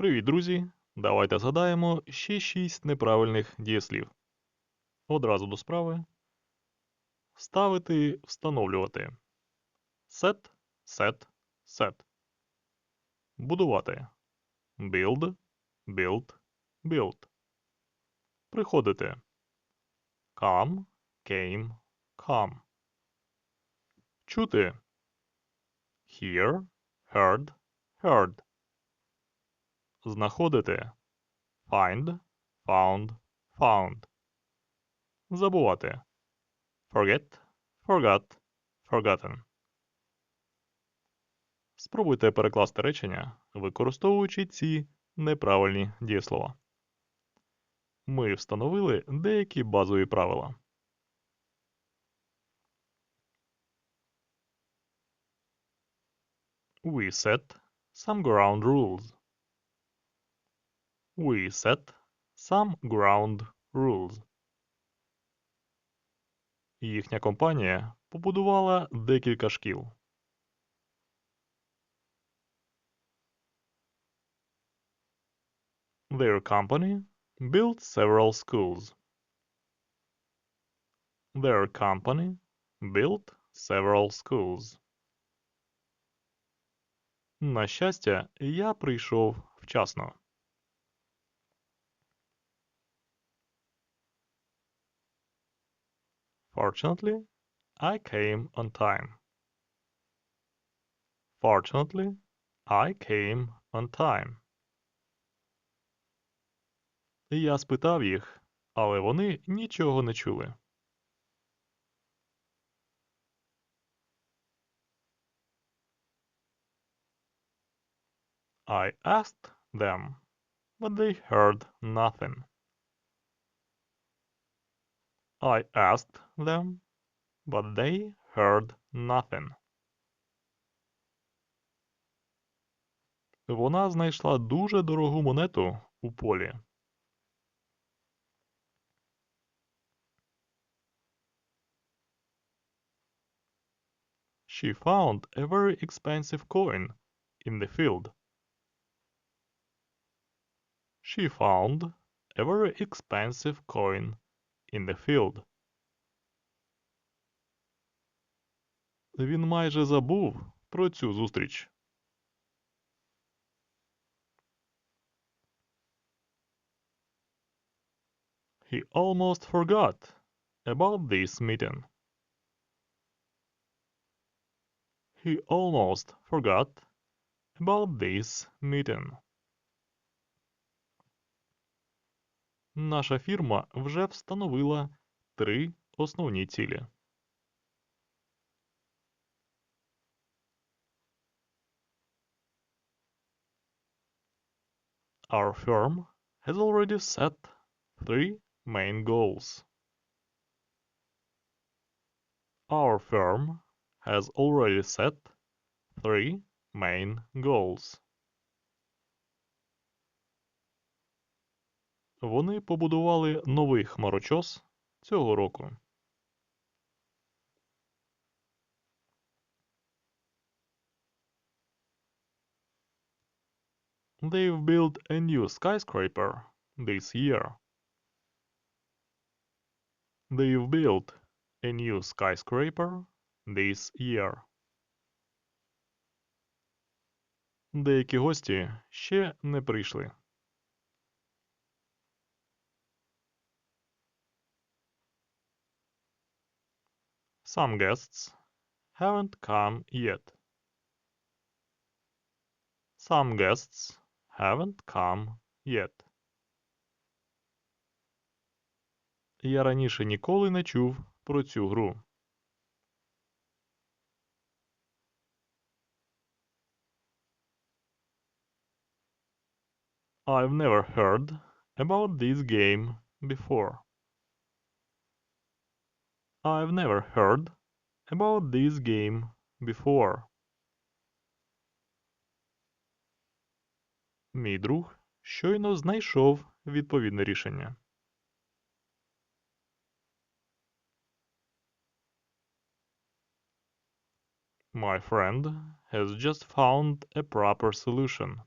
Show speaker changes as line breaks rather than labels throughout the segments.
Привіт, друзі! Давайте згадаємо ще 6 неправильних дієслів. Одразу до справи. Ставити, встановлювати. Set, set, set. Будувати. Build, build, build. Приходити. Come, came, come. Чути. Hear, heard, heard. Знаходити. Find, found, found. Забувати. Forget, forgot, forgotten. Спробуйте перекласти речення, використовуючи ці неправильні дієслова. Ми встановили деякі базові правила. We set some ground rules. We set some ground rules. Їхня компанія побудувала декілька шкіл. Their company built several schools. Their company built several schools. На щастя, я прийшов вчасно. Fortunately, I came on time. Fortunately, I came on time. Я спитав їх, але вони нічого не чули. I asked them, but they heard nothing. I asked them, but they heard nothing. Вона знайшла дуже дорогу монету у полі. She found a very expensive coin in the field. She found a very expensive coin in the field. Він майже забув про цю зустріч. He almost forgot about this meeting. He almost forgot about this meeting. Наша фірма вже встановила три основні цілі. Our firm has already set three main goals. Our firm has already set three main goals. Вони побудували новий хмарочос цього року. They've built a new skyscraper this year. They've built a new skyscraper this year. Деякі гості ще не прийшли. Some guests haven't come yet. Some guests haven't come yet. Я раніше ніколи не чув про цю гру. I've never heard about this game before. I've never heard about this game before. Мій друг щойно знайшов відповідне рішення. My friend has just found a proper solution.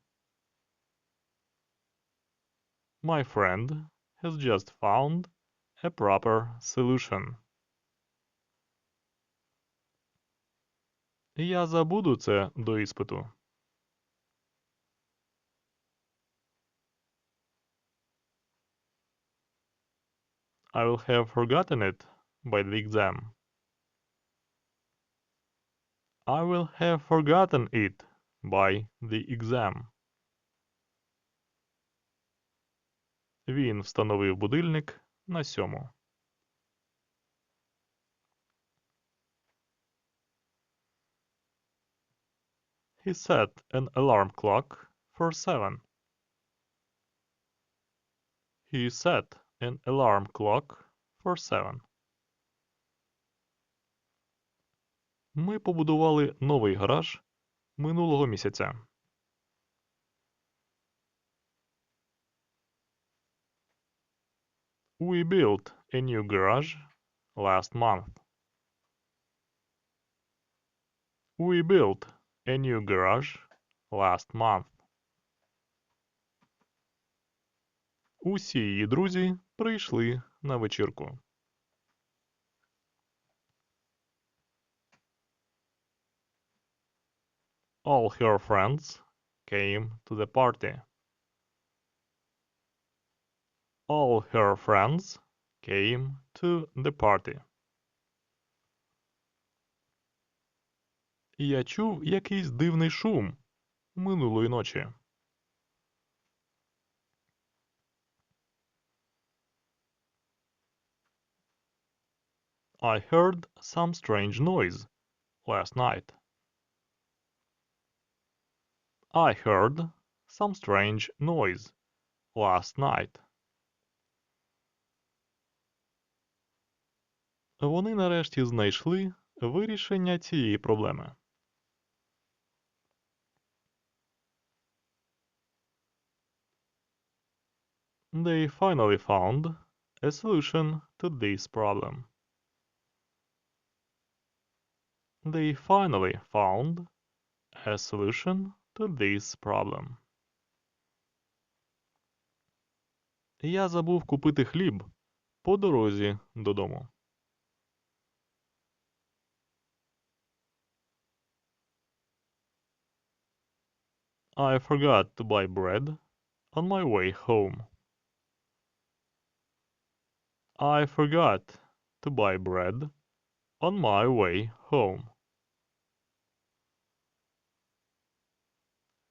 My friend has just found a proper solution. Я забуду це до іспиту. I will have forgotten it by the exam. I will have forgotten it by the exam. Він встановив будильник на сьому. He set an alarm clock for seven. He set an alarm clock for seven. Ми побудували новий гараж минулого місяця. We built a new garage last month. We built a new garage last month. Усі її друзі прийшли на вечірку. All her friends came to the party. All her friends came to the party. Я чув якийсь дивний шум минулої ночі. I heard some strange noise last night. I heard some strange noise last night. Вони нарешті знайшли вирішення цієї проблеми. They finally found a solution to this problem. They finally found a solution to this problem. Я забув купити хліб по дорозі додому. I forgot to buy bread on my way home. I forgot to buy bread on my way home.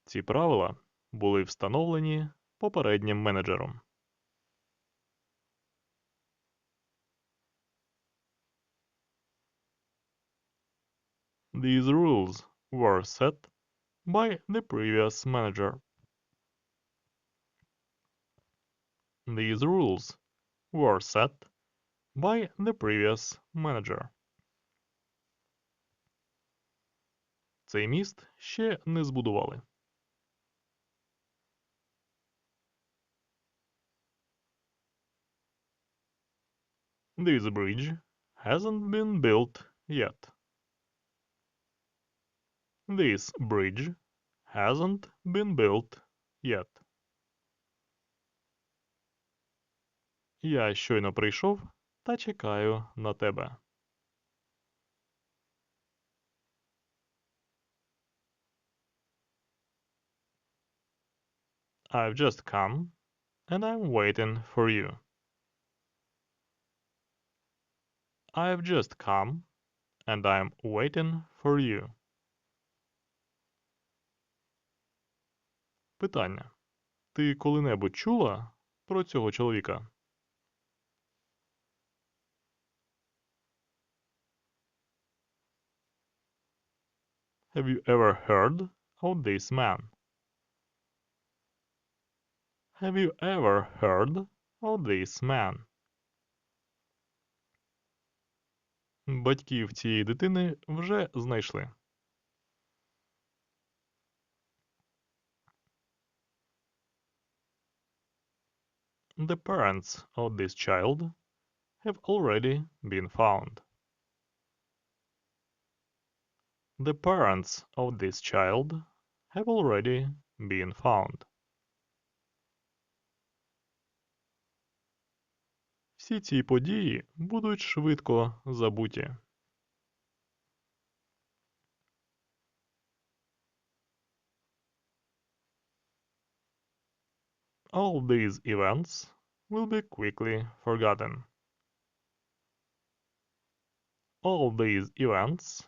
Ці правила були встановлені попереднім менеджером. These rules were set by the previous manager. These rules were set by the previous manager. Цей міст ще не збудували. This bridge hasn't been built yet. This bridge hasn't been built yet. Я щойно прийшов та чекаю на тебе. I've just come and I'm waiting for you. I've just come and I'm waiting for you. Питання. Ти коли-небудь чула про цього чоловіка? Have you ever heard of this man? Have you ever heard of this man? Батьків цієї дитини вже знайшли. The parents of this child have already been found. The parents of this child have already been found. всі ці події будуть швидко забуті. All these events will be quickly forgotten. All these events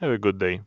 Have a good day.